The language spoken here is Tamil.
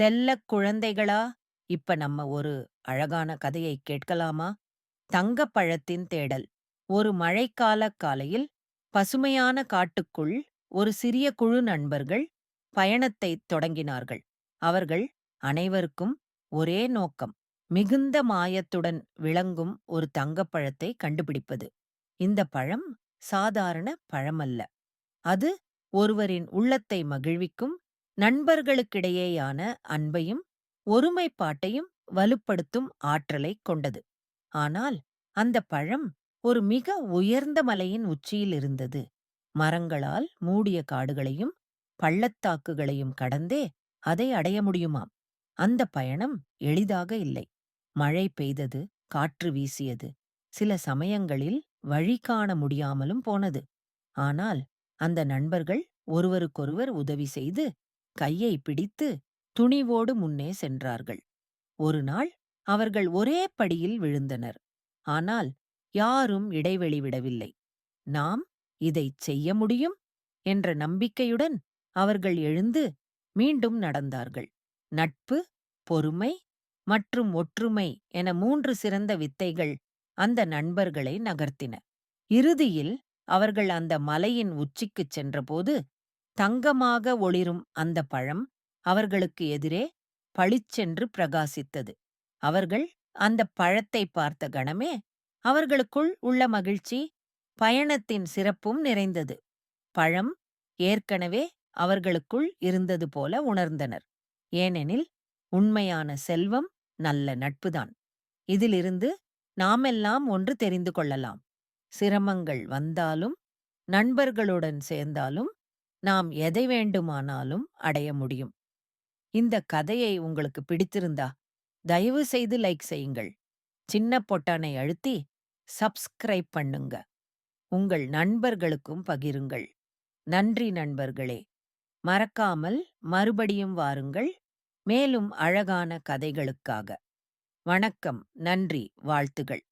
செல்லக் குழந்தைகளா? இப்ப நம்ம ஒரு அழகான கதையை கேட்கலாமா? தங்கப்பழத்தின் தேடல். ஒரு மழைக்காலக் காலையில் பசுமையான காட்டுக்குள் ஒரு சிறிய குழு நண்பர்கள் பயணத்தைத் தொடங்கினார்கள். அவர்கள் அனைவருக்கும் ஒரே நோக்கம் மிகுந்த மாயத்துடன் விளங்கும் ஒரு தங்கப்பழத்தை கண்டுபிடிப்பது. இந்த பழம் சாதாரண பழமல்ல. அது ஒருவரின் உள்ளத்தை மகிழ்விக்கும் நண்பர்களுக்கிடையேயான அன்பையும் ஒருமைப்பாட்டையும் வலுப்படுத்தும் ஆற்றலைக் கொண்டது. ஆனால் அந்த பழம் ஒரு மிக உயர்ந்த மலையின் உச்சியில் இருந்தது. மரங்களால் மூடிய காடுகளையும் பள்ளத்தாக்குகளையும் கடந்தே அதை அடைய முடியுமாம். அந்த பயணம் எளிதாக இல்லை. மழை பெய்தது காற்று வீசியது. சில சமயங்களில் வழி காண முடியாமலும் போனது. ஆனால் அந்த நண்பர்கள் ஒருவருக்கொருவர் உதவி செய்து கையை பிடித்து துணிவோடு முன்னே சென்றார்கள். ஒரு நாள் அவர்கள் ஒரே படியில் விழுந்தனர். ஆனால் யாரும் இடைவெளி விடவில்லை. நாம் இதைச் செய்ய முடியும்? என்ற நம்பிக்கையுடன் அவர்கள் எழுந்து மீண்டும் நடந்தார்கள். நட்பு பொறுமை மற்றும் ஒற்றுமை என மூன்று சிறந்த வித்தைகள் அந்த நண்பர்களை நகர்த்தின. இறுதியில் அவர்கள் அந்த மலையின் உச்சிக்குச் சென்றபோது தங்கமாக ஒளிரும் அந்த பழம் அவர்களுக்கு எதிரே பளிச்சென்று பிரகாசித்தது. அவர்கள் அந்த பழத்தை பார்த்த கணமே அவர்களுக்குள் உள்ள மகிழ்ச்சி பயணத்தின் சிறப்பும் நிறைந்தது. பழம் ஏற்கனவே அவர்களுக்குள் இருந்தது போல உணர்ந்தனர். ஏனெனில் உண்மையான செல்வம் நல்ல நட்புதான். இதிலிருந்து நாமெல்லாம் ஒன்று தெரிந்து கொள்ளலாம். சிரமங்கள் வந்தாலும் நண்பர்களுடன் சேர்ந்தாலும் நாம் எதை வேண்டுமானாலும் அடைய முடியும். இந்த கதையை உங்களுக்கு பிடித்திருந்தா தயவு செய்து லைக் செய்யுங்கள். சின்ன பொட்டானை அழுத்தி சப்ஸ்கிரைப் பண்ணுங்க. உங்கள் நண்பர்களுக்கும் பகிருங்கள். நன்றி நண்பர்களே. மறக்காமல் மறுபடியும் வாருங்கள். மேலும் அழகான கதைகளுக்காக. வணக்கம். நன்றி. வாழ்த்துகள்.